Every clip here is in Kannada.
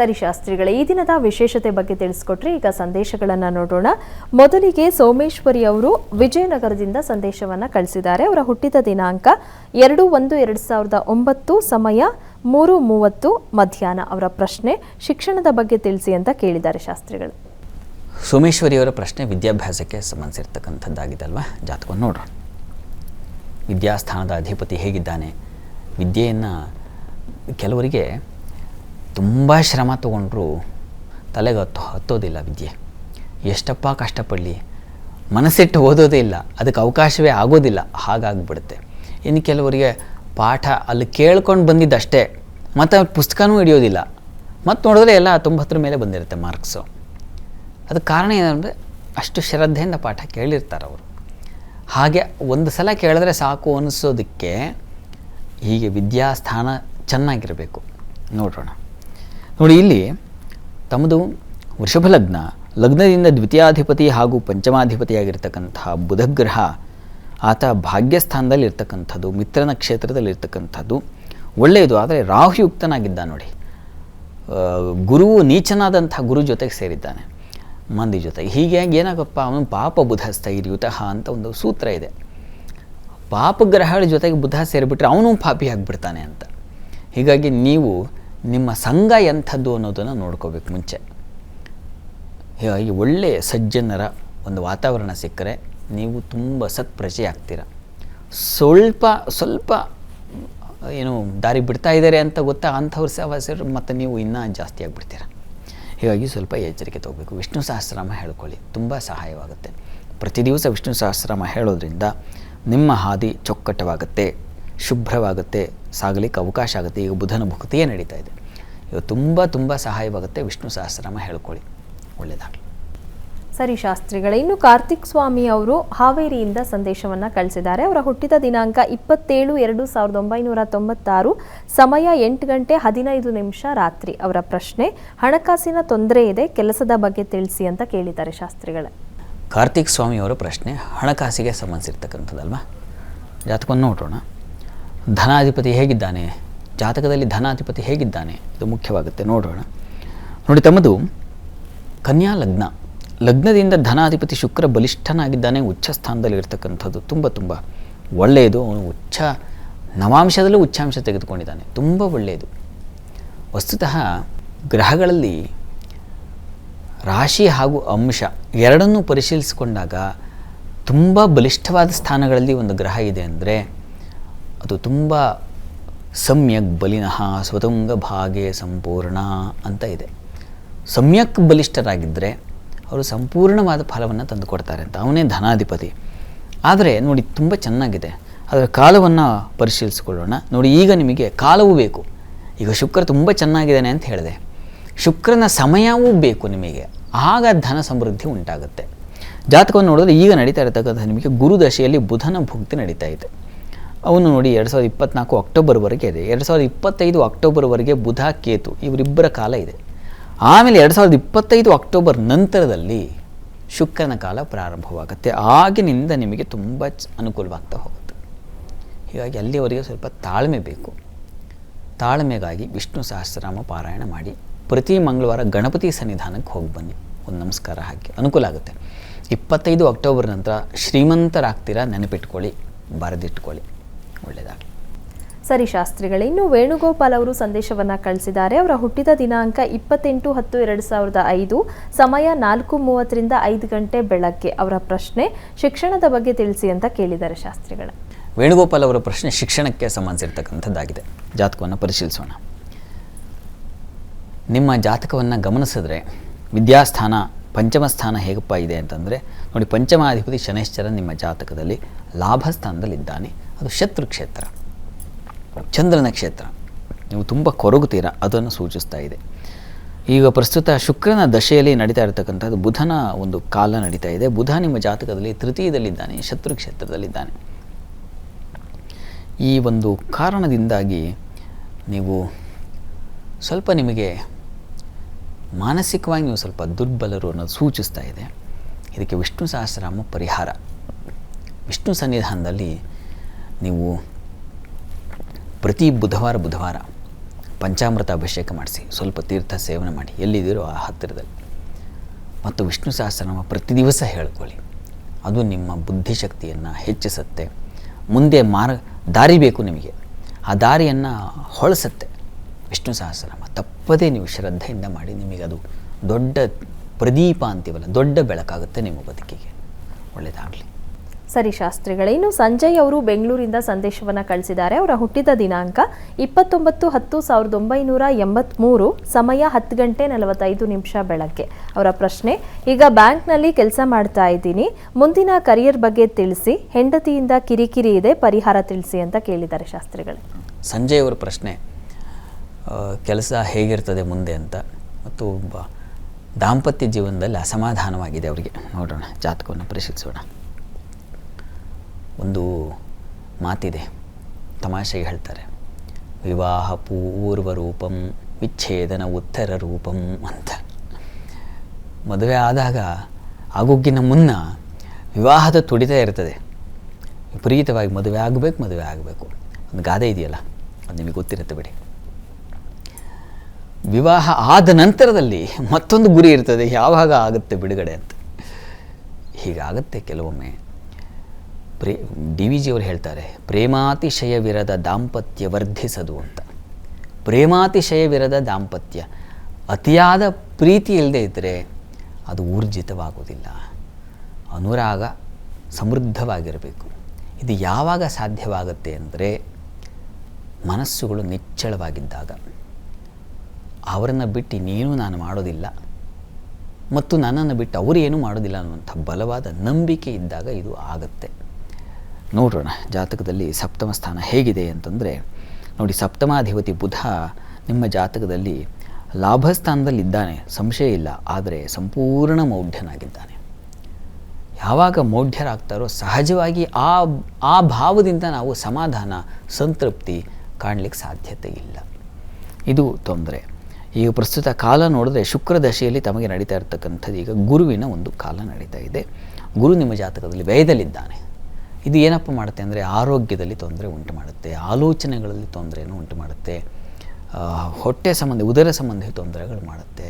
ಸರಿ ಶಾಸ್ತ್ರಿಗಳೇ, ಈ ದಿನದ ವಿಶೇಷತೆ ಬಗ್ಗೆ ತಿಳಿಸ್ಕೊಟ್ರಿ ಈಗ ಸಂದೇಶಗಳನ್ನು ನೋಡೋಣ. ಮೊದಲಿಗೆ ಸೋಮೇಶ್ವರಿ ಅವರು ವಿಜಯನಗರದಿಂದ ಸಂದೇಶವನ್ನು ಕಳಿಸಿದ್ದಾರೆ. ಅವರ ಹುಟ್ಟಿದ ದಿನಾಂಕ ಎರಡು ಒಂದು ಎರಡು ಸಾವಿರದ ಒಂಬತ್ತು ಸಮಯ ಮೂರು ಮೂವತ್ತು ಮಧ್ಯಾಹ್ನ ಅವರ ಪ್ರಶ್ನೆ. ಶಿಕ್ಷಣದ ಬಗ್ಗೆ ತಿಳಿಸಿ ಅಂತ ಕೇಳಿದ್ದಾರೆ ಶಾಸ್ತ್ರಿಗಳು. ಸೋಮೇಶ್ವರಿಯವರ ಪ್ರಶ್ನೆ ವಿದ್ಯಾಭ್ಯಾಸಕ್ಕೆ ಸಂಬಂಧಿಸಿರ್ತಕ್ಕಂಥದ್ದಾಗಿದೆ ಅಲ್ವಾ ಜಾತಕವನ್ನು ನೋಡೋಣ. ವಿದ್ಯಾಸ್ಥಾನದ ಅಧಿಪತಿ ಹೇಗಿದ್ದಾನೆ? ವಿದ್ಯೆಯನ್ನು ಕೆಲವರಿಗೆ ತುಂಬ ಶ್ರಮ ತಗೊಂಡ್ರು ತಲೆಗೆ ಹತ್ತು ಹತ್ತೋದಿಲ್ಲ ವಿದ್ಯೆ. ಎಷ್ಟಪ್ಪ ಕಷ್ಟಪಡಲಿ? ಮನಸ್ಸಿಟ್ಟು ಓದೋದೇ ಇಲ್ಲ, ಅದಕ್ಕೆ ಅವಕಾಶವೇ ಆಗೋದಿಲ್ಲ, ಹಾಗಾಗ್ಬಿಡುತ್ತೆ. ಇನ್ನು ಕೆಲವರಿಗೆ ಪಾಠ ಅಲ್ಲಿ ಕೇಳ್ಕೊಂಡು ಬಂದಿದ್ದಷ್ಟೇ, ಮತ್ತು ಅವ್ರ ಪುಸ್ತಕನೂ ಹಿಡಿಯೋದಿಲ್ಲ. ಮತ್ತು ನೋಡಿದ್ರೆ ಎಲ್ಲ ತೊಂಬತ್ತರ ಮೇಲೆ ಬಂದಿರುತ್ತೆ ಮಾರ್ಕ್ಸು. ಅದಕ್ಕೆ ಕಾರಣ ಏನಂದರೆ ಅಷ್ಟು ಶ್ರದ್ಧೆಯಿಂದ ಪಾಠ ಕೇಳಿರ್ತಾರೆ ಅವರು. ಹಾಗೆ ಒಂದು ಸಲ ಕೇಳಿದ್ರೆ ಸಾಕು ಅನಿಸೋದಕ್ಕೆ ಹೀಗೆ ವಿದ್ಯಾಸ್ಥಾನ ಚೆನ್ನಾಗಿರಬೇಕು. ನೋಡೋಣ. ನೋಡಿ, ಇಲ್ಲಿ ತಮ್ಮದು ವೃಷಭ ಲಗ್ನ, ಲಗ್ನದಿಂದ ದ್ವಿತೀಯಾಧಿಪತಿ ಹಾಗೂ ಪಂಚಮಾಧಿಪತಿಯಾಗಿರ್ತಕ್ಕಂತಹ ಬುಧಗ್ರಹ, ಆತ ಭಾಗ್ಯಸ್ಥಾನದಲ್ಲಿ ಇರ್ತಕ್ಕಂಥದ್ದು ಮಿತ್ರನ ಕ್ಷೇತ್ರದಲ್ಲಿ ಇರ್ತಕ್ಕಂಥದ್ದು ಒಳ್ಳೆಯದು. ಆದರೆ ರಾಹುಯುಕ್ತನಾಗಿದ್ದ ನೋಡಿ. ಗುರು ನೀಚನಾದಂಥ ಗುರು ಜೊತೆಗೆ ಸೇರಿದ್ದಾನೆ, ಮಂದಿ ಜೊತೆಗೆ. ಹೀಗಾಗಿ ಏನಾಗಪ್ಪ? ಅವನು ಪಾಪ ಬುಧ ಸ್ಥೈರ್ಯುತಃ ಅಂತ ಒಂದು ಸೂತ್ರ ಇದೆ. ಪಾಪ ಗ್ರಹಗಳ ಜೊತೆಗೆ ಬುಧ ಸೇರಿಬಿಟ್ರೆ ಅವನು ಪಾಪಿ ಆಗಿಬಿಡ್ತಾನೆ ಅಂತ. ಹೀಗಾಗಿ ನೀವು ನಿಮ್ಮ ಸಂಘ ಎಂಥದ್ದು ಅನ್ನೋದನ್ನು ನೋಡ್ಕೋಬೇಕು ಮುಂಚೆ. ಹೀಗಾಗಿ ಒಳ್ಳೆಯ ಸಜ್ಜನರ ಒಂದು ವಾತಾವರಣ ಸಿಕ್ಕರೆ ನೀವು ತುಂಬ ಸತ್ಪ್ರಜೆ ಆಗ್ತೀರ. ಸ್ವಲ್ಪ ಸ್ವಲ್ಪ ಏನು ದಾರಿ ಬಿಡ್ತಾ ಇದ್ದಾರೆ ಅಂತ ಗೊತ್ತಾ ಅಂಥವ್ರ ಸಹವಾಸರು ಮತ್ತು ನೀವು ಇನ್ನೂ ಜಾಸ್ತಿ ಆಗಿಬಿಡ್ತೀರ. ಹೀಗಾಗಿ ಸ್ವಲ್ಪ ಎಚ್ಚರಿಕೆ ತಗೋಬೇಕು. ವಿಷ್ಣು ಸಹಸ್ರನಾಮ ಹೇಳ್ಕೊಳ್ಳಿ. ತುಂಬ ಸಹಾಯವಾಗುತ್ತೆ. ಪ್ರತಿ ದಿವಸ ವಿಷ್ಣು ಸಹಸ್ರನಾಮ ಹೇಳೋದ್ರಿಂದ ನಿಮ್ಮ ಹಾದಿ ಚೊಕ್ಕಟವಾಗುತ್ತೆ, ಶುಭ್ರವಾಗುತ್ತೆ ಸಾಗಲಿಕ್ಕೆ ಅವಕಾಶ ಆಗುತ್ತೆ. ಈಗ ಬುಧನ ಭುಕ್ತಿಯೇ ನಡೀತಾ ಇದೆ. ಇದು ತುಂಬ ತುಂಬ ಸಹಾಯವಾಗುತ್ತೆ ವಿಷ್ಣು ಸಹಸ್ರನಾಮ ಹೇಳ್ಕೊಳ್ಳಿ. ಒಳ್ಳೆಯದಾಗಲಿ ಸರಿ ಶಾಸ್ತ್ರಿಗಳೇ ಇನ್ನು ಕಾರ್ತಿಕ್ ಸ್ವಾಮಿ ಅವರು ಹಾವೇರಿಯಿಂದ ಸಂದೇಶವನ್ನು ಕಳಿಸಿದ್ದಾರೆ. ಅವರ ಹುಟ್ಟಿದ ದಿನಾಂಕ ಇಪ್ಪತ್ತೇಳು ಎರಡು ಸಾವಿರದ ಒಂಬೈನೂರ ತೊಂಬತ್ತಾರು ಸಮಯ ಎಂಟು ಗಂಟೆ ಹದಿನೈದು ನಿಮಿಷ ರಾತ್ರಿ. ಅವರ ಪ್ರಶ್ನೆ ಹಣಕಾಸಿನ ತೊಂದರೆ ಇದೆ ಕೆಲಸದ ಬಗ್ಗೆ ತಿಳಿಸಿ ಅಂತ ಕೇಳಿದ್ದಾರೆ ಶಾಸ್ತ್ರಿಗಳೇ. ಕಾರ್ತಿಕ್ ಸ್ವಾಮಿಯವರ ಪ್ರಶ್ನೆ ಹಣಕಾಸಿಗೆ ಸಂಬಂಧಿಸಿರ್ತಕ್ಕಂಥದ್ದಲ್ವಾ? ಜಾತಕವನ್ನು ನೋಡೋಣ. ಧನಾಧಿಪತಿ ಹೇಗಿದ್ದಾನೆ? ಜಾತಕದಲ್ಲಿ ಧನಾಧಿಪತಿ ಹೇಗಿದ್ದಾನೆ? ಇದು ಮುಖ್ಯವಾಗುತ್ತೆ, ನೋಡೋಣ. ನೋಡಿ, ತಮ್ಮದು ಕನ್ಯಾ ಲಗ್ನ. ಲಗ್ನದಿಂದ ಧನಾಧಿಪತಿ ಶುಕ್ರ ಬಲಿಷ್ಠನಾಗಿದ್ದಾನೆ ಉಚ್ಚ ಸ್ಥಾನದಲ್ಲಿ ಇರ್ತಕ್ಕಂಥದ್ದು ತುಂಬ ತುಂಬ ಒಳ್ಳೆಯದು. ಅವನು ಉಚ್ಚ ನವಾಂಶದಲ್ಲೂ ಉಚ್ಚಾಂಶ ತೆಗೆದುಕೊಂಡಿದ್ದಾನೆ, ತುಂಬ ಒಳ್ಳೆಯದು. ವಸ್ತುತಃ ಗ್ರಹಗಳಲ್ಲಿ ರಾಶಿ ಹಾಗೂ ಅಂಶ ಎರಡನ್ನೂ ಪರಿಶೀಲಿಸಿಕೊಂಡಾಗ ತುಂಬ ಬಲಿಷ್ಠವಾದ ಸ್ಥಾನಗಳಲ್ಲಿ ಒಂದು ಗ್ರಹ ಇದೆ ಅಂದರೆ ಅದು ತುಂಬ ಸಮ್ಯಕ್ ಬಲಿನಃ ಸ್ವತಂಗ ಭಾಗೆ ಸಂಪೂರ್ಣ ಅಂತ ಇದೆ. ಸಮ್ಯಕ್ ಬಲಿಷ್ಠರಾಗಿದ್ದರೆ ಅವರು ಸಂಪೂರ್ಣವಾದ ಫಲವನ್ನು ತಂದುಕೊಡ್ತಾರೆ ಅಂತ. ಅವನೇ ಧನಾಧಿಪತಿ. ಆದರೆ ನೋಡಿ ತುಂಬ ಚೆನ್ನಾಗಿದೆ. ಅದರ ಕಾಲವನ್ನು ಪರಿಶೀಲಿಸಿಕೊಳ್ಳೋಣ. ನೋಡಿ ಈಗ ನಿಮಗೆ ಕಾಲವೂ ಬೇಕು. ಈಗ ಶುಕ್ರ ತುಂಬ ಚೆನ್ನಾಗಿದ್ದಾನೆ ಅಂತ ಹೇಳಿದೆ. ಶುಕ್ರನ ಸಮಯವೂ ಬೇಕು ನಿಮಗೆ. ಆಗ ಧನ ಸಮೃದ್ಧಿ ಉಂಟಾಗುತ್ತೆ. ಜಾತಕವನ್ನು ನೋಡಿದ್ರೆ ಈಗ ನಡೀತಾ ಇರತಕ್ಕಂಥ ನಿಮಗೆ ಗುರುದಶೆಯಲ್ಲಿ ಬುಧನ ಭುಕ್ತಿ ನಡೀತಾ ಇದೆ. ಅವನು ನೋಡಿ ಎರಡು ಸಾವಿರದ ಇಪ್ಪತ್ನಾಲ್ಕು ಅಕ್ಟೋಬರ್ವರೆಗೆ ಇದೆ. ಎರಡು ಸಾವಿರದ ಇಪ್ಪತ್ತೈದು ಅಕ್ಟೋಬರ್ವರೆಗೆ ಬುಧ, ಕೇತು ಇವರಿಬ್ಬರ ಕಾಲ ಇದೆ. ಆಮೇಲೆ ಎರಡು ಸಾವಿರದ ಇಪ್ಪತ್ತೈದು ಅಕ್ಟೋಬರ್ ನಂತರದಲ್ಲಿ ಶುಕ್ರನ ಕಾಲ ಪ್ರಾರಂಭವಾಗುತ್ತೆ. ಆಗಿನಿಂದ ನಿಮಗೆ ತುಂಬ ಅನುಕೂಲವಾಗ್ತಾ ಹೋಗುತ್ತೆ. ಹೀಗಾಗಿ ಅಲ್ಲಿವರೆಗೆ ಸ್ವಲ್ಪ ತಾಳ್ಮೆ ಬೇಕು. ತಾಳ್ಮೆಗಾಗಿ ವಿಷ್ಣು ಸಹಸ್ರನಾಮ ಪಾರಾಯಣ ಮಾಡಿ ಪ್ರತಿ ಮಂಗಳವಾರ ಗಣಪತಿ ಸನ್ನಿಧಾನಕ್ಕೆ ಹೋಗಿ ಬನ್ನಿ. ಒಂದು ನಮಸ್ಕಾರ ಹಾಕಿ. ಅನುಕೂಲ ಆಗುತ್ತೆ. ಇಪ್ಪತ್ತೈದು ಅಕ್ಟೋಬರ್ ನಂತರ ಶ್ರೀಮಂತರಾಗ್ತೀರಾ ನೆನಪಿಟ್ಕೊಳ್ಳಿ, ಬರೆದಿಟ್ಕೊಳ್ಳಿ. ಒಳ್ಳೆಯದಾಗಲಿ ಸರಿ ಶಾಸ್ತ್ರಿಗಳೇ ಇನ್ನು ವೇಣುಗೋಪಾಲ್ ಅವರು ಸಂದೇಶವನ್ನ ಕಳಿಸಿದ್ದಾರೆ. ಅವರ ಹುಟ್ಟಿದ ದಿನಾಂಕ ಇಪ್ಪತ್ತೆಂಟು ಹತ್ತು ಎರಡು ಸಾವಿರದ ಐದು ಸಮಯ ನಾಲ್ಕು ಮೂವತ್ತರಿಂದ ಐದು ಗಂಟೆ ಬೆಳಗ್ಗೆ. ಅವರ ಪ್ರಶ್ನೆ ಶಿಕ್ಷಣದ ಬಗ್ಗೆ ತಿಳಿಸಿ ಅಂತ ಕೇಳಿದ್ದಾರೆ ಶಾಸ್ತ್ರಿಗಳ. ವೇಣುಗೋಪಾಲ್ ಅವರ ಪ್ರಶ್ನೆ ಶಿಕ್ಷಣಕ್ಕೆ ಸಂಬಂಧಿಸಿರ್ತಕ್ಕಂಥದ್ದಾಗಿದೆ. ಜಾತಕವನ್ನು ಪರಿಶೀಲಿಸೋಣ. ನಿಮ್ಮ ಜಾತಕವನ್ನು ಗಮನಿಸಿದ್ರೆ ವಿದ್ಯಾಸ್ಥಾನ ಪಂಚಮ ಸ್ಥಾನ ಹೇಗಪ್ಪ ಇದೆ ಅಂತಂದರೆ ನೋಡಿ ಪಂಚಮಾಧಿಪತಿ ಶನೇಶ್ಚರ ನಿಮ್ಮ ಜಾತಕದಲ್ಲಿ ಲಾಭ ಸ್ಥಾನದಲ್ಲಿದ್ದಾನೆ ಅದು ಶತ್ರು ಕ್ಷೇತ್ರ, ಚಂದ್ರನ ಕ್ಷೇತ್ರ. ನೀವು ತುಂಬ ಕೊರಗುತ್ತೀರಾ? ಅದನ್ನು ಸೂಚಿಸ್ತಾ ಇದೆ. ಈಗ ಪ್ರಸ್ತುತ ಶುಕ್ರನ ದಶೆಯಲ್ಲಿ ನಡೀತಾ ಇರತಕ್ಕಂಥದ್ದು ಬುಧನ ಒಂದು ಕಾಲ ನಡೀತಾ ಇದೆ. ಬುಧ ನಿಮ್ಮ ಜಾತಕದಲ್ಲಿ ತೃತೀಯದಲ್ಲಿದ್ದಾನೆ, ಶತ್ರು ಕ್ಷೇತ್ರದಲ್ಲಿದ್ದಾನೆ. ಈ ಒಂದು ಕಾರಣದಿಂದಾಗಿ ನೀವು ಸ್ವಲ್ಪ ನಿಮಗೆ ಮಾನಸಿಕವಾಗಿ ನೀವು ಸ್ವಲ್ಪ ದುರ್ಬಲರು ಅನ್ನೋದು ಸೂಚಿಸ್ತಾ ಇದೆ. ಇದಕ್ಕೆ ವಿಷ್ಣು ಸಹಸ್ರನಾಮ ಪರಿಹಾರ. ವಿಷ್ಣು ಸನ್ನಿಧಾನದಲ್ಲಿ ನೀವು ಪ್ರತಿ ಬುಧವಾರ ಬುಧವಾರ ಪಂಚಾಮೃತ ಅಭಿಷೇಕ ಮಾಡಿಸಿ, ಸ್ವಲ್ಪ ತೀರ್ಥ ಸೇವನೆ ಮಾಡಿ, ಎಲ್ಲಿದ್ದೀರೋ ಆ ಹತ್ತಿರದಲ್ಲಿ. ಮತ್ತು ವಿಷ್ಣು ಸಹಸ್ರನಾಮ ಪ್ರತಿ ದಿವಸ ಹೇಳ್ಕೊಳ್ಳಿ. ಅದು ನಿಮ್ಮ ಬುದ್ಧಿಶಕ್ತಿಯನ್ನು ಹೆಚ್ಚಿಸುತ್ತೆ. ಮುಂದೆ ಮಾರ್, ದಾರಿ ಬೇಕು ನಿಮಗೆ. ಆ ದಾರಿಯನ್ನು ಹೊಳಸತ್ತೆ ವಿಷ್ಣು ಸಹಸ್ರನಾಮ. ತಪ್ಪದೇ ನೀವು ಶ್ರದ್ಧೆಯಿಂದ ಮಾಡಿ, ನಿಮಗೆ ಅದು ದೊಡ್ಡ ಪ್ರದೀಪ ಅಂತೀವಲ್ಲ, ದೊಡ್ಡ ಬೆಳಕಾಗುತ್ತೆ ನಿಮ್ಮ ಬದುಕಿಗೆ. ಒಳ್ಳೆಯದಾಗಲಿ ಸರಿ ಶಾಸ್ತ್ರಿಗಳೇ, ಇನ್ನು ಸಂಜಯ್ ಅವರು ಬೆಂಗಳೂರಿಂದ ಸಂದೇಶವನ್ನು ಕಳಿಸಿದ್ದಾರೆ. ಅವರ ಹುಟ್ಟಿದ ದಿನಾಂಕ ಇಪ್ಪತ್ತೊಂಬತ್ತು ಹತ್ತು ಸಾವಿರದ ಒಂಬೈನೂರ ಎಂಬತ್ತ್ಮೂರು ಸಮಯ ಹತ್ತು ಗಂಟೆ ನಲವತ್ತೈದು ನಿಮಿಷ ಬೆಳಗ್ಗೆ. ಅವರ ಪ್ರಶ್ನೆ, ಈಗ ಬ್ಯಾಂಕ್ನಲ್ಲಿ ಕೆಲಸ ಮಾಡ್ತಾ ಇದ್ದೀನಿ. ಮುಂದಿನ ಕರಿಯರ್ ಬಗ್ಗೆ ತಿಳಿಸಿ, ಹೆಂಡತಿಯಿಂದ ಕಿರಿಕಿರಿ ಇದೆ, ಪರಿಹಾರ ತಿಳಿಸಿ ಅಂತ ಕೇಳಿದ್ದಾರೆ ಶಾಸ್ತ್ರಿಗಳು. ಸಂಜಯ್ ಅವರ ಪ್ರಶ್ನೆ ಕೆಲಸ ಹೇಗಿರ್ತದೆ ಮುಂದೆ ಅಂತ. ಮತ್ತು ದಾಂಪತ್ಯ ಜೀವನದಲ್ಲಿ ಅಸಮಾಧಾನವಾಗಿದೆ ಅವರಿಗೆ. ನೋಡೋಣ, ಜಾತಕವನ್ನು ಪರಿಶೀಲಿಸೋಣ. ಒಂದು ಮಾತಿದೆ. ತಮಾಷೆಗೆ ಹೇಳ್ತಾರೆ. ವಿವಾಹ ಪೂರ್ವ ರೂಪಂ ವಿಚ್ಛೇದನ ಉತ್ತರ ರೂಪಂ ಅಂತ. ಮದುವೆ ಆದಾಗ ಆಗುಗ್ಗಿನ ಮುನ್ನ ವಿವಾಹದ ತುಡಿತ ಇರ್ತದೆ. ವಿಪರೀತವಾಗಿ ಮದುವೆ ಆಗಬೇಕು ಮದುವೆ ಆಗಬೇಕು. ಒಂದು ಗಾದೆ ಇದೆಯಲ್ಲ, ಅದು ನಿಮಗೆ ಗೊತ್ತಿರುತ್ತೆ ಬಿಡಿ. ವಿವಾಹ ಆದ ನಂತರದಲ್ಲಿ ಮತ್ತೊಂದು ಗುರಿ ಇರ್ತದೆ. ಯಾವಾಗ ಆಗುತ್ತೆ ಬಿಡುಗಡೆ ಅಂತ. ಹೀಗಾಗುತ್ತೆ ಕೆಲವೊಮ್ಮೆ ಪ್ರೇ, ಡಿ ವಿ ಜಿಯವರು ಹೇಳ್ತಾರೆ, ಪ್ರೇಮಾತಿಶಯವಿರದ ದಾಂಪತ್ಯ ವರ್ಧಿಸದು ಅಂತ. ಪ್ರೇಮಾತಿಶಯವಿರದ ದಾಂಪತ್ಯ ಅತಿಯಾದ ಪ್ರೀತಿ ಇಲ್ಲದೆ ಇದ್ದರೆ ಅದು ಊರ್ಜಿತವಾಗುವುದಿಲ್ಲ. ಅನುರಾಗ ಸಮೃದ್ಧವಾಗಿರಬೇಕು. ಇದು ಯಾವಾಗ ಸಾಧ್ಯವಾಗುತ್ತೆ ಅಂದರೆ ಮನಸ್ಸುಗಳು ನಿಚ್ಚಳವಾಗಿದ್ದಾಗ. ಅವರನ್ನು ಬಿಟ್ಟು ನೀನು ನಾನು ಮಾಡೋದಿಲ್ಲ. ಮತ್ತು ನನ್ನನ್ನು ಬಿಟ್ಟು ಅವರು ಏನೂ ಮಾಡೋದಿಲ್ಲ ಅನ್ನುವಂಥ ಬಲವಾದ ನಂಬಿಕೆ ಇದ್ದಾಗ ಇದು ಆಗುತ್ತೆ. ನೋಡೋಣ ಜಾತಕದಲ್ಲಿ ಸಪ್ತಮ ಸ್ಥಾನ ಹೇಗಿದೆ ಅಂತಂದರೆ, ನೋಡಿ ಸಪ್ತಮಾಧಿಪತಿ ಬುಧ ನಿಮ್ಮ ಜಾತಕದಲ್ಲಿ ಲಾಭಸ್ಥಾನದಲ್ಲಿದ್ದಾನೆ ಸಂಶಯ ಇಲ್ಲ, ಆದರೆ ಸಂಪೂರ್ಣ ಮೌಢ್ಯನಾಗಿದ್ದಾನೆ. ಯಾವಾಗ ಮೌಢ್ಯರಾಗ್ತಾರೋ ಸಹಜವಾಗಿ ಆ ಆ ಭಾವದಿಂದ ನಾವು ಸಮಾಧಾನ, ಸಂತೃಪ್ತಿ ಕಾಣಲಿಕ್ಕೆ ಸಾಧ್ಯತೆ ಇಲ್ಲ. ಇದು ತೊಂದರೆ. ಈಗ ಪ್ರಸ್ತುತ ಕಾಲ ನೋಡಿದ್ರೆ ಶುಕ್ರ ದಶೆಯಲ್ಲಿ ತಮಗೆ ನಡೀತಾ ಇರ್ತಕ್ಕಂಥದ್ದು ಈಗ ಗುರುವಿನ ಒಂದು ಕಾಲ ನಡೀತಾ ಇದೆ. ಗುರು ನಿಮ್ಮ ಜಾತಕದಲ್ಲಿ ವ್ಯಯದಲ್ಲಿದ್ದಾನೆ. ಇದು ಏನಪ್ಪ ಮಾಡುತ್ತೆ ಅಂದರೆ ಆರೋಗ್ಯದಲ್ಲಿ ತೊಂದರೆ ಉಂಟು ಮಾಡುತ್ತೆ, ಆಲೋಚನೆಗಳಲ್ಲಿ ತೊಂದರೆಯನ್ನು ಉಂಟು ಮಾಡುತ್ತೆ ಹೊಟ್ಟೆ ಸಂಬಂಧಿ, ಉದರ ಸಂಬಂಧಿ ತೊಂದರೆಗಳು ಮಾಡುತ್ತೆ.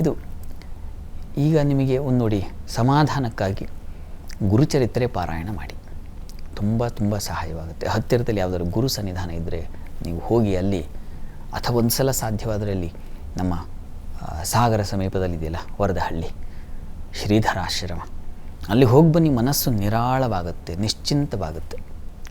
ಇದು ಈಗ ನಿಮಗೆ ಒಂದು ನೋಡಿ, ಸಮಾಧಾನಕ್ಕಾಗಿ ಗುರುಚರಿತ್ರೆ ಪಾರಾಯಣ ಮಾಡಿ. ತುಂಬ ತುಂಬ ಸಹಾಯವಾಗುತ್ತೆ. ಹತ್ತಿರದಲ್ಲಿ ಯಾವುದಾದ್ರು ಗುರು ಸನ್ನಿಧಾನ ಇದ್ದರೆ ನೀವು ಹೋಗಿ ಅಲ್ಲಿ, ಅಥವಾ ಒಂದು ಸಲ ಸಾಧ್ಯವಾದರೆ ಅಲ್ಲಿ ನಮ್ಮ ಸಾಗರ ಸಮೀಪದಲ್ಲಿದೆಯಲ್ಲ, ವರದಹಳ್ಳಿ ಶ್ರೀಧರ ಆಶ್ರಮ ಅಲ್ಲಿ ಹೋಗಿ ಬನ್ನಿ, ಮನಸ್ಸು ನಿರಾಳವಾಗುತ್ತೆ, ನಿಶ್ಚಿಂತವಾಗುತ್ತೆ.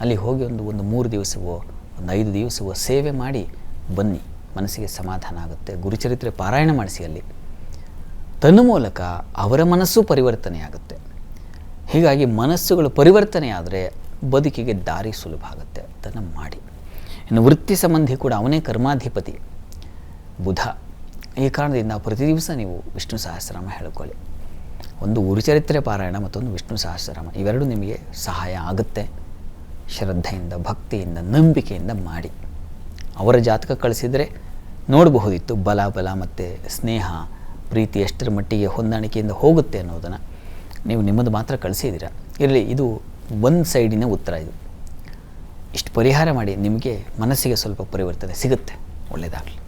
ಅಲ್ಲಿ ಹೋಗಿ ಒಂದು ಒಂದು ಮೂರು ದಿವಸವೋ, ಒಂದು ಐದು ದಿವಸವೋ ಸೇವೆ ಮಾಡಿ ಬನ್ನಿ, ಮನಸ್ಸಿಗೆ ಸಮಾಧಾನ ಆಗುತ್ತೆ. ಗುರುಚರಿತ್ರೆ ಪಾರಾಯಣ ಮಾಡಿಸಿ ಅಲ್ಲಿ. ತನ್ನ ಮೂಲಕ ಅವರ ಮನಸ್ಸು ಪರಿವರ್ತನೆಯಾಗುತ್ತೆ ಹೀಗಾಗಿ ಮನಸ್ಸುಗಳು ಪರಿವರ್ತನೆ ಆದರೆ ಬದುಕಿಗೆ ದಾರಿ ಸುಲಭ ಆಗುತ್ತೆ. ಅದನ್ನು ಮಾಡಿ. ಇನ್ನು ವೃತ್ತಿ ಸಂಬಂಧಿ ಕೂಡ ಅವನೇ ಕರ್ಮಾಧಿಪತಿ. ಬುಧ. ಈ ಕಾರಣದಿಂದ ಪ್ರತಿ ದಿವಸ ನೀವು ವಿಷ್ಣು ಸಹಸ್ರನಾಮ ಹೇಳ್ಕೊಳ್ಳಿ. ಒಂದು ಗುರುಚರಿತ್ರೆ ಪಾರಾಯಣ ಮತ್ತೊಂದು ವಿಷ್ಣು ಸಹಸ್ರನಾಮ, ಇವೆರಡು ನಿಮಗೆ ಸಹಾಯ ಆಗುತ್ತೆ. ಶ್ರದ್ಧೆಯಿಂದ, ಭಕ್ತಿಯಿಂದ, ನಂಬಿಕೆಯಿಂದ ಮಾಡಿ. ಅವರ ಜಾತಕ ಕಳಿಸಿದರೆ ನೋಡಬಹುದಿತ್ತು, ಬಲ ಬಲ ಮತ್ತು ಸ್ನೇಹ, ಪ್ರೀತಿ ಎಷ್ಟರ ಮಟ್ಟಿಗೆ ಹೊಂದಾಣಿಕೆಯಿಂದ ಹೋಗುತ್ತೆ ಅನ್ನೋದನ್ನು ನೀವು ನಿಮ್ಮದು ಮಾತ್ರ ಕಳಿಸಿದ್ದೀರಾ? ಇರಲಿ, ಇದು ಒಂದು ಸೈಡಿನ ಉತ್ತರ ಇದು. ಇಷ್ಟು ಪರಿಹಾರ ಮಾಡಿ ನಿಮಗೆ ಮನಸ್ಸಿಗೆ ಸ್ವಲ್ಪ ಪರಿವರ್ತನೆ ಸಿಗುತ್ತೆ. ಒಳ್ಳೆಯದಾಗಲಿ